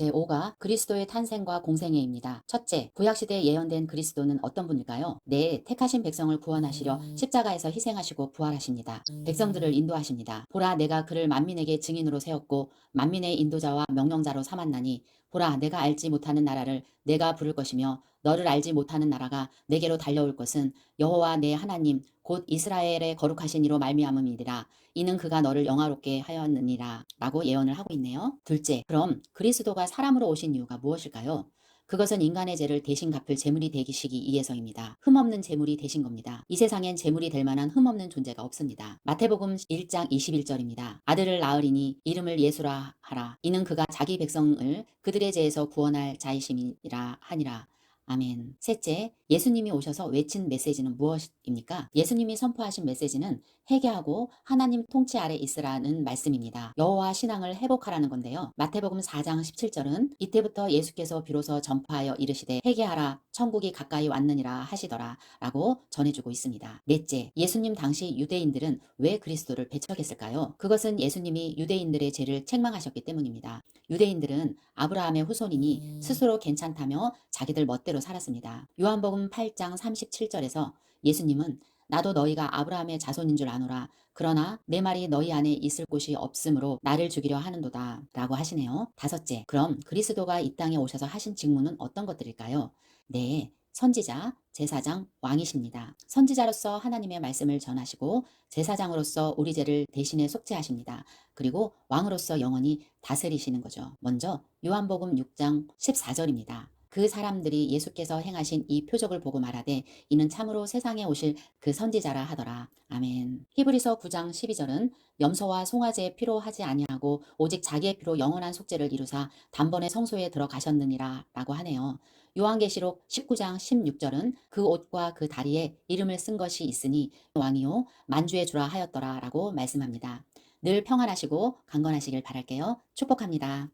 제5가 그리스도의 탄생과 공생애입니다. 첫째, 구약시대에 예언된 그리스도는 어떤 분일까요? 네, 택하신 백성을 구원하시려 십자가에서 희생하시고 부활하십니다. 백성들을 인도하십니다. 보라, 내가 그를 만민에게 증인으로 세웠고 만민의 인도자와 명령자로 삼았나니 보라, 내가 알지 못하는 나라를 내가 부를 것이며 너를 알지 못하는 나라가 내게로 달려올 것은 여호와 내 하나님 곧 이스라엘의 거룩하신 이로 말미암음이니라. 이는 그가 너를 영화롭게 하였느니라. 라고 예언을 하고 있네요. 둘째, 그럼 그리스도가 사람으로 오신 이유가 무엇일까요? 그것은 인간의 죄를 대신 갚을 재물이 되시기 위해서입니다. 흠없는 재물이 되신 겁니다. 이 세상엔 재물이 될 만한 흠없는 존재가 없습니다. 마태복음 1장 21절입니다. 아들을 낳으리니 이름을 예수라 하라. 이는 그가 자기 백성을 그들의 죄에서 구원할 자이심이라 하니라. 아멘. 셋째, 예수님이 오셔서 외친 메시지는 무엇입니까? 예수님이 선포하신 메시지는 회개하고 하나님 통치 아래 있으라는 말씀입니다. 여호와 신앙을 회복하라는 건데요. 마태복음 4장 17절은 이때부터 예수께서 비로소 전파하여 이르시되 회개하라 천국이 가까이 왔느니라 하시더라 라고 전해주고 있습니다. 넷째, 예수님 당시 유대인들은 왜 그리스도를 배척했을까요? 그것은 예수님이 유대인들의 죄를 책망하셨기 때문입니다. 유대인들은 아브라함의 후손이니 스스로 괜찮다며 자기들 멋대로 살았습니다. 요한복음 8장 37절에서 예수님은 나도 너희가 아브라함의 자손인 줄 아노라. 그러나 내 말이 너희 안에 있을 곳이 없으므로 나를 죽이려 하는도다. 라고 하시네요. 다섯째, 그럼 그리스도가 이 땅에 오셔서 하신 직무는 어떤 것들일까요? 네, 선지자, 제사장, 왕이십니다. 선지자로서 하나님의 말씀을 전하시고 제사장으로서 우리 죄를 대신에 속죄하십니다. 그리고 왕으로서 영원히 다스리시는 거죠. 먼저 요한복음 6장 14절입니다. 그 사람들이 예수께서 행하신 이 표적을 보고 말하되 이는 참으로 세상에 오실 그 선지자라 하더라. 아멘. 히브리서 9장 12절은 염소와 송아지의 피로 하지 아니하고 오직 자기의 피로 영원한 속죄를 이루사 단번에 성소에 들어가셨느니라 라고 하네요. 요한계시록 19장 16절은 그 옷과 그 다리에 이름을 쓴 것이 있으니 왕이요 만주의 주라 하였더라 라고 말씀합니다. 늘 평안하시고 강건하시길 바랄게요. 축복합니다.